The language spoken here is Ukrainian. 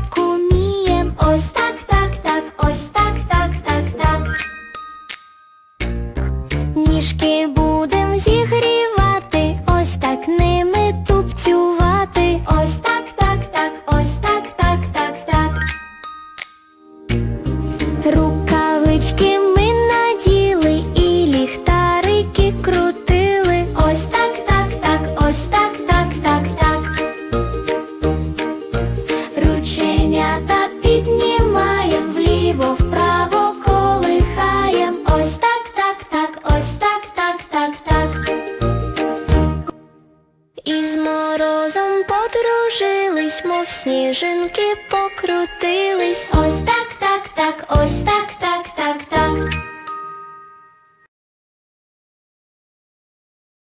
так умієм, ось так, так, так, ось так, так, так, так. Морозом подружились, мов сніжинки покрутились. Ось